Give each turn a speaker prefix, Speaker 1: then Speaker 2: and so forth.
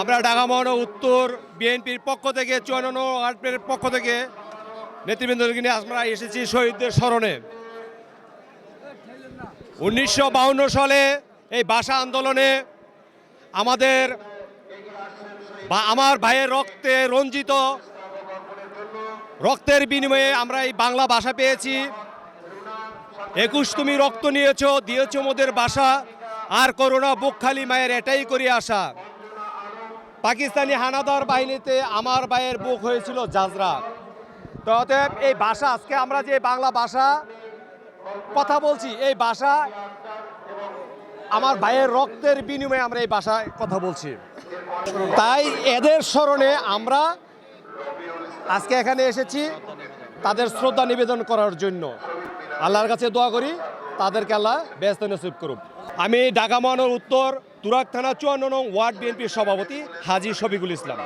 Speaker 1: আমরা ঢাকা মহানগর উত্তর বিএনপির পক্ষ থেকে, চুয়ান্ন ওয়ার্ডের পক্ষ থেকে নেতৃবৃন্দকে নিয়ে আমরা এসেছি শহীদদের স্মরণে। উনিশশো সালে এই ভাষা আন্দোলনে আমাদের বা আমার ভাইয়ের রক্তে রঞ্জিত, রক্তের বিনিময়ে আমরা এই বাংলা ভাষা পেয়েছি। একুশ তুমি রক্ত নিয়েছ, দিয়েছ মোদের বাসা, আর করোনা বুক খালি মায়ের এটাই করি আশা। পাকিস্তানি হানাদার বাহিনীতে আমার ভাইয়ের বুক হয়েছিল জাজরা। তো অতএব এই ভাষা, আজকে আমরা যে বাংলা ভাষা কথা বলছি, এই ভাষা আমার ভাইয়ের রক্তের বিনিময়ে আমরা এই ভাষায় কথা বলছি। তাই এদের স্মরণে আমরা আজকে এখানে এসেছি তাদের শ্রদ্ধা নিবেদন করার জন্য। আল্লাহর কাছে দোয়া করি। তাদেরকে আল্লাহ ব্যস্ত নসিব করুক। আমি ঢাকা উত্তর তুরাক থানা চুয়ান্ন নং ওয়ার্ড বিএনপির সভাপতি হাজি শফিকুল ইসলাম।